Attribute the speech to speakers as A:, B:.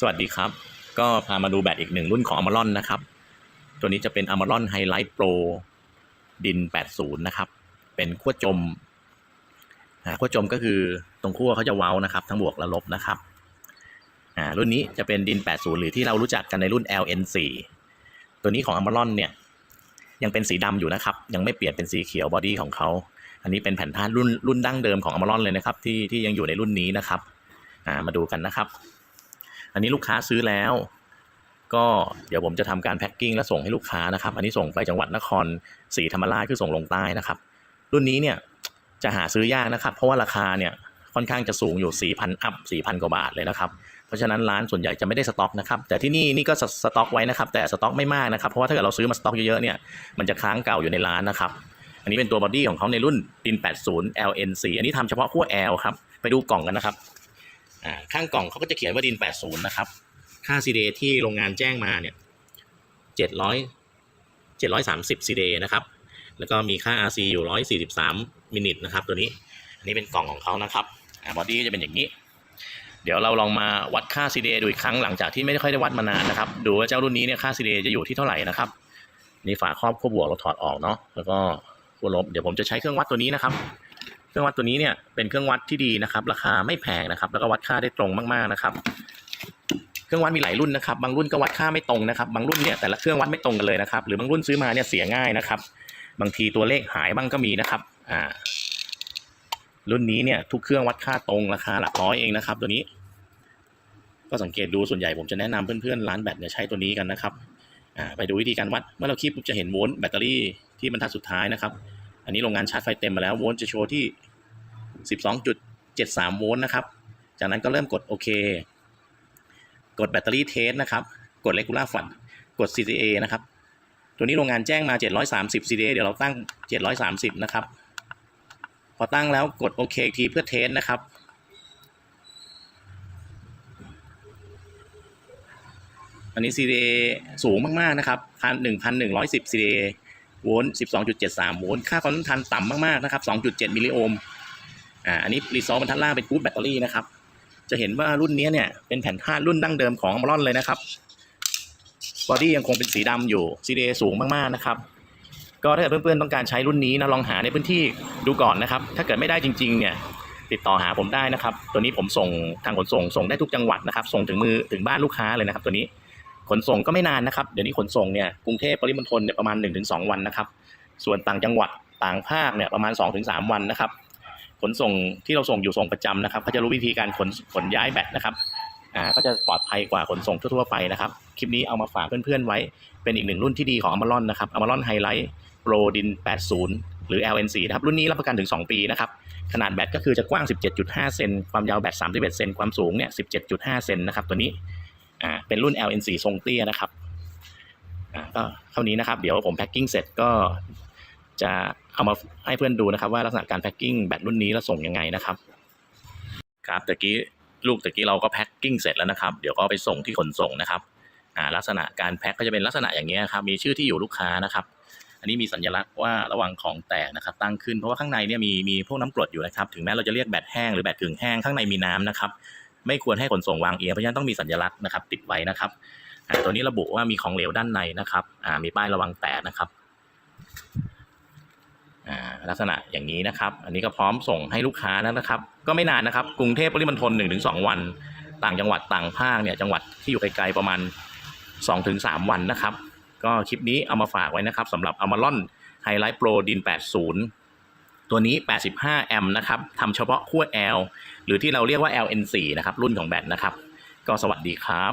A: สวัสดีครับ ก็พามาดูแบตอีกหนึ่งรุ่นของ a m a r o n นะครับ ตัวนี้จะเป็น a m a r o n Highlight Pro ดิน 80 นะครับ เป็นขั้วจมอ่าขั้วจมก็คือตรงขั้วเขาจะเว้านะครับ ทั้งบวกและลบนะครับอ่ารุ่นนี้จะเป็นดิน 80 หรือที่เรารู้จักกันในรุ่น LN4 ตัวนี้ของ a m a r o n เนี่ย ยังเป็นสีดำอยู่นะครับ ยังไม่เปลี่ยนเป็นสีเขียวบอดี้ของเขาอันนี้เป็นแผ่นธาตุรุ่นรุ่นดั้งเดิมของ a m a r o n เลยนะครับ ที่ที่ยังอยู่ในรุ่นนี้นะครับมาดูกันนะครับ อันนี้ลูกค้าซื้อแล้ว ก็เดี๋ยวผมจะทำการแพ็คกิ้งและส่งให้ลูกค้านะครับ อันนี้ส่งไปจังหวัดนครศรีธรรมราชคือส่งลงใต้นะครับ รุ่นนี้เนี่ยจะหาซื้อยากนะครับ เพราะว่าราคาเนี่ยค่อนข้างจะสูงอยู่ 4,000 อัพ 4,000 กว่าบาทเลยนะครับ เพราะฉะนั้นร้านส่วนใหญ่จะไม่ได้สต็อกนะครับ แต่ที่นี่นี่ก็สสต็อกไว้นะครับ แต่สต็อกไม่มากนะครับ เพราะว่าถ้าเกิดเราซื้อมาสต็อกเยอะๆเนี่ย มันจะค้างเก่าอยู่ในร้านนะครับ อันนี้เป็นตัวบอดี้ของเขาในรุ่นดิน80 LN4 อันนี้ทำเฉพาะขั้ว L ครับ ไปดูกล่องกันนะครับ ข้างกล่องเขาก็จะเขียนว่าดิน 80 นะครับ ค่า CDA ที่โรงงานแจ้งมาเนี่ย 700 730 CDA นะครับ แล้วก็มีค่า RC อยู่ 143 มินิทนะครับ ตัวนี้ อันนี้เป็นกล่องของเขานะครับอบอดี้จะเป็นอย่างนี้ เดี๋ยวเราลองมาวัดค่า CDA ดูอีกครั้งหลังจากที่ไม่ได้ค่อยได้วัดมานานนะครับ ดูว่าเจ้ารุ่นนี้เนี่ยค่า CDA จะอยู่ที่เท่าไหร่นะครับ นี่ฝาครอบขั้วบวกเราถอดออกเนาะ แล้วก็ขั้วลบ เดี๋ยวผมจะใช้เครื่องวัดตัวนี้นะครับ เครื่องวัดตัวนี้เนี่ยเป็นเครื่องวัดที่ดีนะครับ ราคาไม่แพงนะครับ แล้วก็วัดค่าได้ตรงมากๆนะครับ เครื่องวัดมีหลายรุ่นนะครับ บางรุ่นก็วัดค่าไม่ตรงนะครับ บางรุ่นเนี่ยแต่ละเครื่องวัดไม่ตรงกันเลยนะครับ หรือบางรุ่นซื้อมาเนี่ยเสียง่ายนะครับ บางทีตัวเลขหายบ้างก็มีนะครับ อ่า รุ่นนี้เนี่ยทุกเครื่องวัดค่าตรงราคาหลักร้อยเองนะครับ ตัวนี้ ก็สังเกตดูส่วนใหญ่ผมจะแนะนำเพื่อนๆร้านแบตเนี่ยใช้ตัวนี้กันนะครับ อ่า ไปดูวิธีการวัด เมื่อเราคีบปุ๊บจะเห็นโวลต์แบตเตอรี่ที่บรรทัดสุดท้ายนะครับ อันนี้โรงงานชาร์จไฟเต็มมาแล้วโวลต์จะโชว์ที่ 12.73 โวลต์นะครับ จากนั้นก็เริ่มกดโอเค กดแบตเตอรี่เทสนะครับ กด regular f l u d กด CCA นะครับ ตัวนี้โรงงานแจ้งมา 730 CDA เดี๋ยวเราตั้ง 730 นะครับ พอตั้งแล้วกดโอเคอีกทีเพื่อเทสนะครับอันนี้ CDA สูงมาก ๆ นะครับ1,110 CDA โวลต์12.73 โวลต์ ค่าความต้านทานต่ำมาก ๆ นะครับ 2.7 มิลลิโอห์ม อ่า อันนี้รีซอสบรรทัดล่างเป็นกู๊ดแบตเตอรี่นะครับ จะเห็นว่ารุ่นนี้เนี่ย เป็นแผ่นธาตุรุ่นดั้งเดิมของอมรอนเลยนะครับ บอดี้ยังคงเป็นสีดำอยู่ CDA สูงมาก ๆ นะครับ ก็ถ้าเกิดเพื่อนๆ ต้องการใช้รุ่นนี้นะ ลองหาในพื้นที่ดูก่อนนะครับ ถ้าเกิดไม่ได้จริง ๆ เนี่ย ติดต่อหาผมได้นะครับ ตัวนี้ผมส่งทางขนส่ง ส่งได้ทุกจังหวัดนะครับ ส่งถึงมือถึงบ้านลูกค้าเลยนะครับ ตัวนี้ ขนส่งก็ไม่นานนะครับ เดี๋ยวนี้ขนส่งเนี่ยกรุงเทพปริมณฑลเนี่ยประมาณ 1-2 วันนะครับ ส่วนต่างจังหวัดต่างภาคเนี่ยประมาณ 2-3 วันนะครับ ขนส่งที่เราส่งอยู่ส่งประจำนะครับเขาจะรู้วิธีการขนขนย้ายแบตนะครับอ่าก็จะปลอดภัยกว่าขนส่งทั่วๆไปนะครับ คลิปนี้เอามาฝากเพื่อนๆไว้ เป็นอีกหนึ่งรุ่นที่ดีของ a m a r o n นะครับ a m a r o n Highlight Pro Din 80 หรือ LN4 นะครับ รุ่นนี้รับประกันถึง 2 ปีนะครับ ขนาดแบตก็คือจะกว้าง 17.5 เซน ความยาวแบต31 เซน ความสูงเนี่ย 17.5 เซนนะครับ ตัวนี้ อ่าเป็นรุ่น LN4 ทรงเตี้ยนะครับอ่าก็เท่านี้นะครับ เดี๋ยวผมแพ็คกิ้งเสร็จก็จะเอามาให้เพื่อนดูนะครับ ว่าลักษณะการแพ็คกิ้งแบตรุ่นนี้แล้วส่งยังไงนะครับ ครับตะกี้ลูกตะกี้เราก็แพ็คกิ้งเสร็จแล้วนะครับ เดี๋ยวก็ไปส่งที่ขนส่งนะครับอ่าลักษณะการแพ็คก็จะเป็นลักษณะอย่างนี้ยครับมีชื่อที่อยู่ลูกค้านะครับ อันนี้มีสัญลักษณ์ว่าระวังของแตกนะครับ ตั้งขึ้นเพราะว่าข้างในเนี่ยมีมีพวกน้ำกรดอยู่นะครับ ถึงแม้เราจะเรียกแบตแห้งหรือแบตกึ่งแห้งข้างในมีน้ำนะครับ ไม่ควรให้ขนส่งวางเอียง เพราะฉะนั้นต้องมีสัญลักษณ์นะครับ ติดไว้นะครับตัวนี้ระบุว่ามีของเหลวด้านในนะครับมีป้ายระวังแตกนะครับลักษณะอย่างนี้นะครับ อันนี้ก็พร้อมส่งให้ลูกค้าแล้วนะครับ ก็ไม่นานนะครับ กรุงเทพปริมณฑล1-2วัน ต่างจังหวัดต่างภาคเนี่ยจังหวัดที่อยู่ไกลๆประมาณ 2-3วันนะครับ ก็คลิปนี้เอามาฝากไว้นะครับสำหรับอ a m a r o n Highlight Pro Din 80 ตัวนี้ 85 แอมป์นะครับทำเฉพาะขั้ว L หรือที่เราเรียกว่า LN4 นะครับ รุ่นของแบตนะครับ ก็สวัสดีครับ